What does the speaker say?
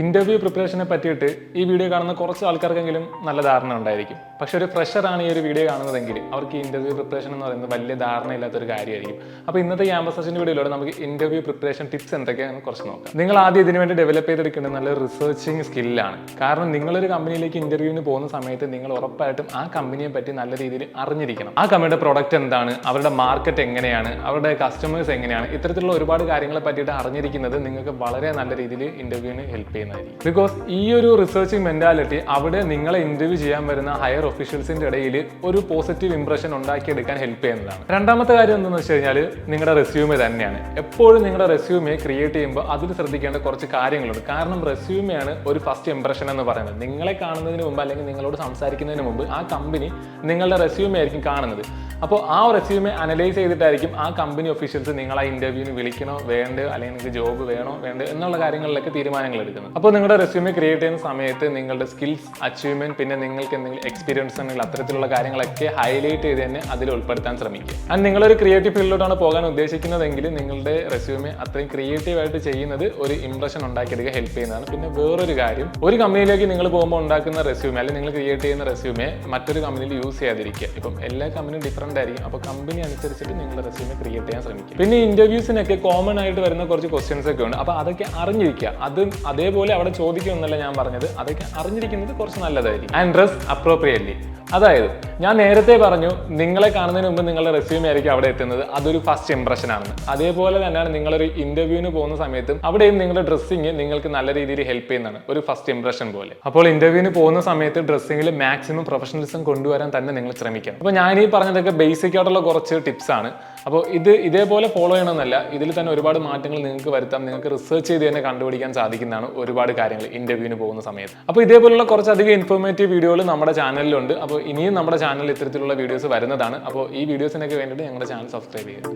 Interview പ്രിപ്പറേഷനെ പറ്റിയിട്ട് ഈ video കാണുന്ന കുറച്ച് ആൾക്കാർക്കെങ്കിലും നല്ല ധാരണ ഉണ്ടായിരിക്കും. പക്ഷെ ഒരു ഫ്രഷറാണ് ഈ ഒരു വീഡിയോ കാണുന്നതെങ്കിൽ അവർക്ക് ഈ ഇന്റർവ്യൂ പ്രിപ്പറേഷൻ എന്ന് പറയുന്നത് വലിയ ധാരണയില്ലാത്തൊരു കാര്യമായിരിക്കും. അപ്പോൾ ഇന്നത്തെ ക്യാമ്പസ് വീഡിയോയിലൂടെ നമുക്ക് ഇന്റർവ്യൂ പ്രിപ്പറേഷൻ ടിപ്സ് എന്തൊക്കെയാണെന്ന് കുറച്ച് നോക്കാം. നിങ്ങൾ ആദ്യം ഇതിനു വേണ്ടി ഡെവലപ്പ് ചെയ്തെടുക്കേണ്ടത് നല്ല റിസർച്ചിങ് സ്കില്ലാണ് കാരണം നിങ്ങളൊരു കമ്പനിയിലേക്ക് ഇന്റർവ്യൂവിന് പോകുന്ന സമയത്ത് നിങ്ങൾ ഉറപ്പായിട്ടും ആ കമ്പനിയെ പറ്റി നല്ല രീതിയിൽ അറിഞ്ഞിരിക്കണം. ആ കമ്പനിയുടെ പ്രൊഡക്റ്റ് എന്താണ്? അവരുടെ മാർക്കറ്റ് എങ്ങനെയാണ്? അവരുടെ കസ്റ്റമേഴ്സ് എങ്ങനെയാണ്? ഇത്തരത്തിലുള്ള ഒരുപാട് കാര്യങ്ങളെ പറ്റിയിട്ട് അറിഞ്ഞിരിക്കുന്നത് നിങ്ങൾക്ക് വളരെ നല്ല രീതിയിൽ ഇന്റർവ്യൂവിന് ഹെൽപ്പ് ചെയ്യുന്നതായിരിക്കും. ബിക്കോസ് ഈ ഒരു റിസർച്ചിങ് മെന്റാലിറ്റി അവിടെ നിങ്ങളെ ഇന്റർവ്യൂ ചെയ്യാൻ വരുന്ന ഹയർ ഒഫീഷ്യൽസിന്റെ ഇടയിൽ ഒരു പോസിറ്റീവ് ഇംപ്രഷൻ ഉണ്ടാക്കിയെടുക്കാൻ ഹെൽപ്പ് ചെയ്യുന്നതാണ്. രണ്ടാമത്തെ കാര്യം എന്താണെന്ന് വെച്ച് കഴിഞ്ഞാൽ നിങ്ങളുടെ റെസ്യൂമെ തന്നെയാണ്. എപ്പോഴും നിങ്ങളുടെ റെസ്യൂമെ ക്രിയേറ്റ് ചെയ്യുമ്പോൾ അതിൽ ശ്രദ്ധിക്കേണ്ട കുറച്ച് കാര്യങ്ങളുണ്ട്. കാരണം റെസ്യൂമെയാണ് ഒരു ഫസ്റ്റ് ഇംപ്രഷൻ എന്ന് പറയുന്നത്. നിങ്ങളെ കാണുന്നതിന് മുമ്പ് അല്ലെങ്കിൽ നിങ്ങളോട് സംസാരിക്കുന്നതിന് മുമ്പ് ആ കമ്പനി നിങ്ങളുടെ റെസ്യൂമെ ആയിരിക്കും കാണുന്നത്. അപ്പോൾ ആ റെസ്യൂമെ അനലൈസ് ചെയ്തിട്ടായിരിക്കും ആ കമ്പനി ഒഫീഷ്യൽസ് നിങ്ങളെ ഇന്റർവ്യൂവിന് വിളിക്കണോ വേണ്ടോ അല്ലെങ്കിൽ നിങ്ങൾക്ക് ജോബ് വേണോ വേണ്ടോ എന്നുള്ള കാര്യങ്ങളിലൊക്കെ തീരുമാനങ്ങൾ എടുക്കുന്നത്. അപ്പോൾ നിങ്ങളുടെ റെസ്യൂമെ ക്രിയേറ്റ് ചെയ്യുന്ന സമയത്ത് നിങ്ങളുടെ സ്കിൽസ് അച്ചീവ്മെന്റ് പിന്നെ നിങ്ങൾക്ക് എന്തെങ്കിലും എക്സ്പീരിയൻസ് ഉണ്ടെങ്കിൽ അത്തരത്തിലുള്ള കാര്യങ്ങളൊക്കെ ഹൈലൈറ്റ് ചെയ്ത് തന്നെ അതിൽ ഉൾപ്പെടുത്താൻ ശ്രമിക്കുക. ആൻഡ് നിങ്ങളൊരു ക്രിയേറ്റീവ് ഫീൽഡിലോട്ടാണ് പോകാൻ ഉദ്ദേശിക്കുന്നതെങ്കിൽ നിങ്ങളുടെ റെസ്യൂമെ അത്രയും ക്രിയേറ്റീവ് ആയിട്ട് ചെയ്യുന്നത് ഒരു ഇംപ്രഷൻ ഉണ്ടാക്കിയെടുക്കുക ഹെൽപ്പ് ചെയ്യുന്നതാണ്. പിന്നെ വേറൊരു കാര്യം ഒരു കമ്പനിയിലേക്ക് നിങ്ങൾ പോകുമ്പോൾ ഉണ്ടാക്കുന്ന റെസ്യൂമെ അല്ലെങ്കിൽ നിങ്ങൾ ക്രിയേറ്റ് ചെയ്യുന്ന റെസ്യൂമെ മറ്റൊരു കമ്പനിയിൽ യൂസ് ചെയ്യാതിരിക്കുക. ഇപ്പം എല്ലാ കമ്പനിയും ഡിഫറെന്റ് ആയിരിക്കും. അപ്പോൾ കമ്പനി അനുസരിച്ചിട്ട് നിങ്ങളുടെ റെസ്യൂമെ ക്രിയേറ്റ് ചെയ്യാൻ ശ്രമിക്കുക. പിന്നെ ഇന്റർവ്യൂസിനൊക്കെ കോമൺ ആയിട്ട് വരുന്ന കുറച്ച് ക്വസ്റ്റ്യൻസ് ഒക്കെ ഉണ്ട്. അപ്പോൾ അതൊക്കെ അറിഞ്ഞിരിക്കുക. അത് അതേപോലെ അവിടെ ചോദിക്കുമെന്നല്ല ഞാൻ പറഞ്ഞത്. അതൊക്കെ അറിഞ്ഞിരിക്കുന്നത് കുറച്ച് നല്ലതായിരിക്കും. ആൻഡ് ഡ്രസ് അപ്രോപ്രിയറ്റ്ലി അതായത് ഞാൻ നേരത്തെ പറഞ്ഞു നിങ്ങളെ കാണുന്നതിന് മുമ്പ് നിങ്ങളുടെ റെസ്യൂമെ ആയിരിക്കും അവിടെ എത്തുന്നത്. അതൊരു ഫസ്റ്റ് ഇംപ്രഷൻ ആണ് അതേപോലെ തന്നെയാണ് നിങ്ങളൊരു ഇന്റർവ്യൂവിന് പോകുന്ന സമയത്തും അവിടെയും നിങ്ങളുടെ ഡ്രസ്സിങ് നിങ്ങൾക്ക് നല്ല രീതിയിൽ ഹെൽപ്പ് ചെയ്യുന്നതാണ്. ഒരു ഫസ്റ്റ് ഇംപ്രഷൻ പോലെ. അപ്പോൾ ഇന്റർവ്യൂവിന് പോകുന്ന സമയത്ത് ഡ്രസ്സിങ്ങിൽ മാക്സിമം പ്രൊഫഷണലിസം കൊണ്ടുവരാൻ തന്നെ നിങ്ങൾ ശ്രമിക്കണം. അപ്പോൾ ഞാൻ ഈ പറഞ്ഞതൊക്കെ ബേസിക് ആയിട്ടുള്ള കുറച്ച് ടിപ്സ് ആണ്. അപ്പോൾ ഇത് ഇതേപോലെ ഫോളോ ചെയ്യണമെന്നല്ല. ഇതിൽ തന്നെ ഒരുപാട് മാറ്റങ്ങൾ നിങ്ങൾക്ക് വരുത്താം. നിങ്ങൾക്ക് റിസർച്ച് ചെയ്ത് തന്നെ കണ്ടുപിടിക്കാൻ സാധിക്കുന്നതാണ് ഒരുപാട് കാര്യങ്ങൾ ഇന്റർവ്യൂവിന് പോകുന്ന സമയത്ത്. അപ്പോൾ ഇതേപോലുള്ള കുറച്ചധികം ഇൻഫോർമേറ്റീവ് വീഡിയോകൾ നമ്മുടെ ചാനലിലുണ്ട് അപ്പോൾ ഇനിയും നമ്മുടെ ചാനലിൽ ഇത്തരത്തിലുള്ള വീഡിയോസ് വരുന്നതാണ്. അപ്പോൾ ഈ വീഡിയോസിനൊക്കെ വേണ്ടിയിട്ട് ഞങ്ങളുടെ ചാനൽ സബ്സ്ക്രൈബ് ചെയ്യുക.